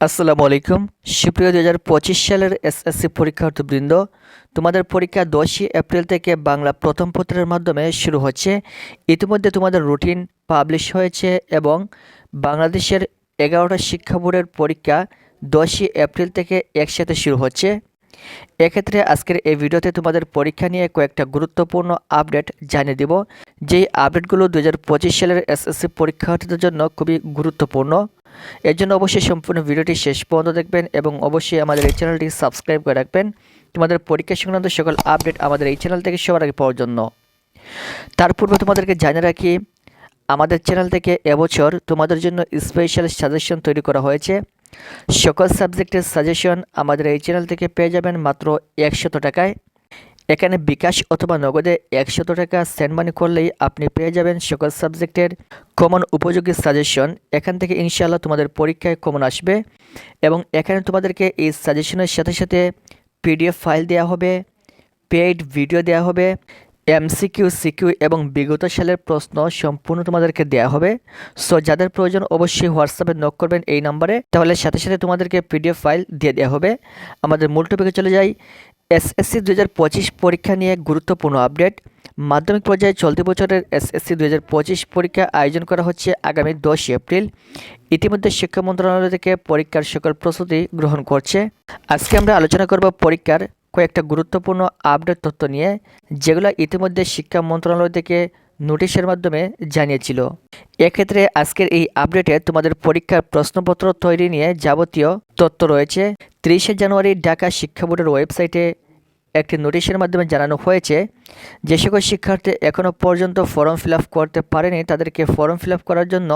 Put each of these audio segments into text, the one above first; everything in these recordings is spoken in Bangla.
আসসালামু আলাইকুম। সুপ্রিয় দু হাজার পঁচিশ সালের এসএসসি পরীক্ষার্থীবৃন্দ, তোমাদের পরীক্ষা দশই এপ্রিল থেকে বাংলা প্রথম পত্রের মাধ্যমে শুরু হচ্ছে। ইতিমধ্যে তোমাদের রুটিন পাবলিশ হয়েছে এবং বাংলাদেশের এগারোটা শিক্ষা বোর্ডের পরীক্ষা দশই এপ্রিল থেকে একসাথে শুরু হচ্ছে। এক্ষেত্রে আজকের এই ভিডিওতে তোমাদের পরীক্ষা নিয়ে কয়েকটা গুরুত্বপূর্ণ আপডেট জানিয়ে দিব। যেই আপডেটগুলো দু হাজার পঁচিশ সালের এসএসসি পরীক্ষার্থীদের জন্য খুবই গুরুত্বপূর্ণ এর জন্য অবশ্যই সম্পূর্ণ ভিডিওটি শেষ পর্যন্ত দেখবেন এবং অবশ্যই আমাদের এই চ্যানেলটি সাবস্ক্রাইব করে রাখবেন। তোমাদের পরীক্ষা সংক্রান্ত সকল আপডেট আমাদের এই চ্যানেল থেকে সবার আগে পাওয়ার জন্য। তার পূর্বে তোমাদেরকে জানিয়ে রাখি, আমাদের চ্যানেল থেকে এবছর তোমাদের জন্য স্পেশাল সাজেশন তৈরি করা হয়েছে। সকল সাবজেক্টের সাজেশন আমাদের এই চ্যানেল থেকে পেয়ে যাবেন মাত্র একশত টাকায়। এখানে বিকাশ অথবা নগদে একশত টাকা সেন্ড মানি করলেই আপনি পেয়ে যাবেন সকল সাবজেক্টের কমন উপযোগী সাজেশন এখান থেকে ইনশাআল্লাহ তোমাদের পরীক্ষায় কমন আসবে এবং এখানে তোমাদেরকে এই সাজেশনের সাথে সাথে পিডিএফ ফাইল দেওয়া হবে পেইড ভিডিও দেওয়া হবে এমসিকিউ সিকিউ এবং বিগত সালের প্রশ্ন সম্পূর্ণ তোমাদেরকে দেওয়া হবে। সো যাদের প্রয়োজন অবশ্যই হোয়াটসঅ্যাপে নক করবেন এই নাম্বারে তাহলে সাথে সাথে তোমাদেরকে পিডিএফ ফাইল দিয়ে দেওয়া হবে। আমাদের মূল টপিকে চলে যাই। এসএসসি দু হাজার পঁচিশ পরীক্ষা নিয়ে গুরুত্বপূর্ণ আপডেট। মাধ্যমিক পর্যায়ে চলতি বছরের এসএসসি দু হাজার পঁচিশ পরীক্ষা আয়োজন করা হচ্ছে আগামী দশই এপ্রিল। ইতিমধ্যে শিক্ষা মন্ত্রণালয় থেকে পরীক্ষার সকল প্রস্তুতি গ্রহণ করছে। আজকে আমরা আলোচনা করব পরীক্ষার কয়েকটা গুরুত্বপূর্ণ আপডেট তথ্য নিয়ে, যেগুলো ইতিমধ্যে শিক্ষা মন্ত্রণালয় থেকে নোটিশের মাধ্যমে জানিয়েছিল। এক্ষেত্রে আজকের এই আপডেটে তোমাদের পরীক্ষার প্রশ্নপত্র তৈরি নিয়ে যাবতীয় তথ্য রয়েছে। তিরিশে জানুয়ারি ঢাকা শিক্ষা বোর্ডের ওয়েবসাইটে একটি নোটিশের মাধ্যমে জানানো হয়েছে, যে সকল শিক্ষার্থী এখনও পর্যন্ত ফর্ম ফিল করতে পারেনি, তাদেরকে ফর্ম ফিল করার জন্য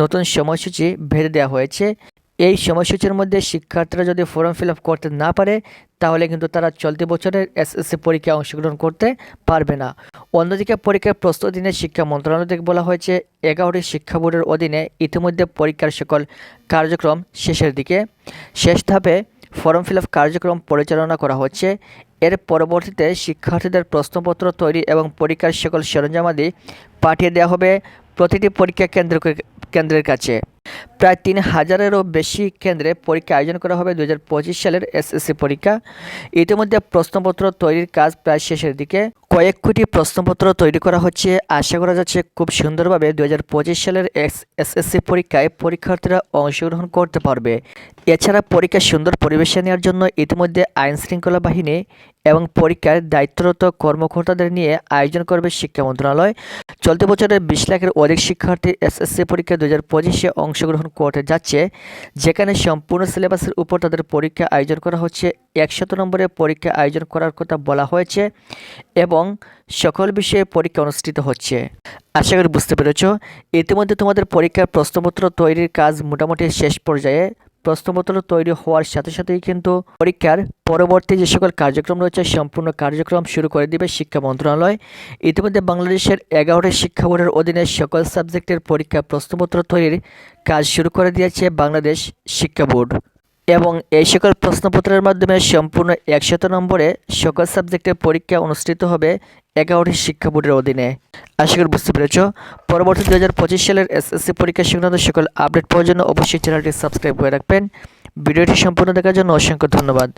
নতুন সময়সূচি বেঁধে দেওয়া হয়েছে। এই সময়সূচির মধ্যে শিক্ষার্থীরা যদি ফর্ম ফিল করতে না পারে, তাহলে কিন্তু তারা চলতি বছরের এসএসসি পরীক্ষায় অংশগ্রহণ করতে পারবে না। অন্যদিকে পরীক্ষার প্রস্তুতি নিয়ে শিক্ষা মন্ত্রণালয় থেকে বলা হয়েছে, এগারোটি শিক্ষা বোর্ডের অধীনে ইতিমধ্যে পরীক্ষার সকল কার্যক্রম শেষের দিকে। শেষ ধাপে ফর্ম ফিল কার্যক্রম পরিচালনা করা হচ্ছে। এর পরবর্তীতে শিক্ষার্থীদের প্রশ্নপত্র তৈরি এবং পরীক্ষার সকল সরঞ্জামাদি পাঠিয়ে দেওয়া হবে প্রতিটি পরীক্ষা কেন্দ্র কেন্দ্রের কাছে। প্রায় তিন হাজারেরও বেশি কেন্দ্রে পরীক্ষা আয়োজন করা হবে দু হাজার পঁচিশ সালের এসএসসি পরীক্ষা। ইতিমধ্যে প্রশ্নপত্র তৈরির কাজ প্রায় শেষের দিকে। কয়েক কোটি প্রশ্নপত্র তৈরি করা হচ্ছে। আশা করা যাচ্ছে খুব সুন্দরভাবে দু হাজার পঁচিশ সালের এসএসসি পরীক্ষায় পরীক্ষার্থীরা অংশগ্রহণ করতে পারবে। এছাড়া পরীক্ষা সুন্দর পরিবেশে নেওয়ার জন্য ইতিমধ্যে আইন শৃঙ্খলা বাহিনী এবং পরীক্ষার দায়িত্বরত কর্মকর্তাদের নিয়ে আয়োজন করবে শিক্ষা মন্ত্রণালয়। চলতি বছরে বিশ লাখের অধিক শিক্ষার্থী এসএসসি পরীক্ষা দু হাজার পঁচিশে অংশগ্রহণ করতে যাচ্ছে, যেখানে সম্পূর্ণ সিলেবাসের উপর তাদের পরীক্ষা আয়োজন করা হচ্ছে। একশত নম্বরে পরীক্ষা আয়োজন করার কথা বলা হয়েছে এবং সকল বিষয়ে পরীক্ষা অনুষ্ঠিত হচ্ছে। আশা করি বুঝতে পেরেছ। ইতিমধ্যে তোমাদের পরীক্ষার প্রশ্নপত্র তৈরির কাজ মোটামুটি শেষ পর্যায়ে প্রশ্নপত্র তৈরি হওয়ার সাথে সাথেই কিন্তু পরীক্ষার পরবর্তী যে সকল কার্যক্রম রয়েছে, সম্পূর্ণ কার্যক্রম শুরু করে দিবে শিক্ষা মন্ত্রণালয়। ইতিমধ্যে বাংলাদেশের এগারোটি শিক্ষা বোর্ডের অধীনে সকল সাবজেক্টের পরীক্ষা প্রশ্নপত্র তৈরির কাজ শুরু করে দিয়েছে বাংলাদেশ শিক্ষা বোর্ড। এবং এই সকল প্রশ্নপত্রের মাধ্যমে সম্পূর্ণ একশত নম্বরে সকল সাবজেক্টের পরীক্ষা অনুষ্ঠিত হবে এগারোটি শিক্ষা বোর্ডের অধীনে। আশা করি বুঝতে পেরেছ। পরবর্তী দু হাজার পঁচিশ সালের এসএসসি পরীক্ষা সংক্রান্ত সকল আপডেট পাওয়ার জন্য অবশ্যই চ্যানেলটি সাবস্ক্রাইব করে রাখবেন। ভিডিওটি সম্পূর্ণ দেখার জন্য অসংখ্য ধন্যবাদ।